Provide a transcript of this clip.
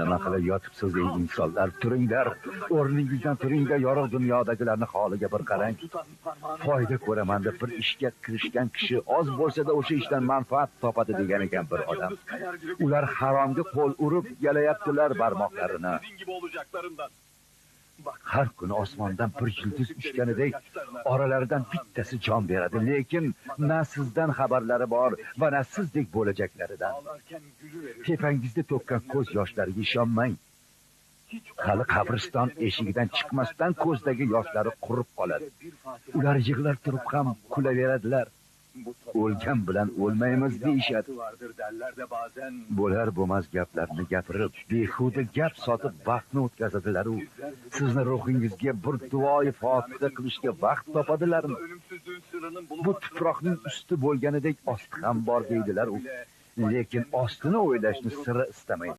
nima qilib yotibsiz ey insonlar? Turinglar o'rningizdan turingda yorug' dunyodagilarni holiga bir qarang. Foyda ko'raman deb bir ishga kirishgan kishi oz bo'lsada o'sha ishdan manfaat topadi degan ekan bir odam. Ular haromga qo'l urib yalayaptilar barmoqlarini. Har kuni osmondan bir yulduz uchganidek oralaridan bittasi jon beradi. Lekin na sizdan xabarlari bor va na sizdek bo'lajaklaridan. Ağlarken tepangizda to'kkan ko'z yoshlariga ishonmang. Hali qabriston eshigidan chiqmasdan ko'zdagi yoshlari qurib qoladi. Ular yig'lab turib ham kulaveradilar. O'lgan bilan o'lmaymiz deyishadi bo'lar bo'lmas gaplarni gapirib behuda gap sotib vaqtni o'tkazadilaru sizni ruhingizga bir duoyi fotiha qilishga vaqt topadilarmi bu tuproqning usti bo'lganidek osti ham bor deydilar u. Lekin ostini o'ylashni sira istamaydi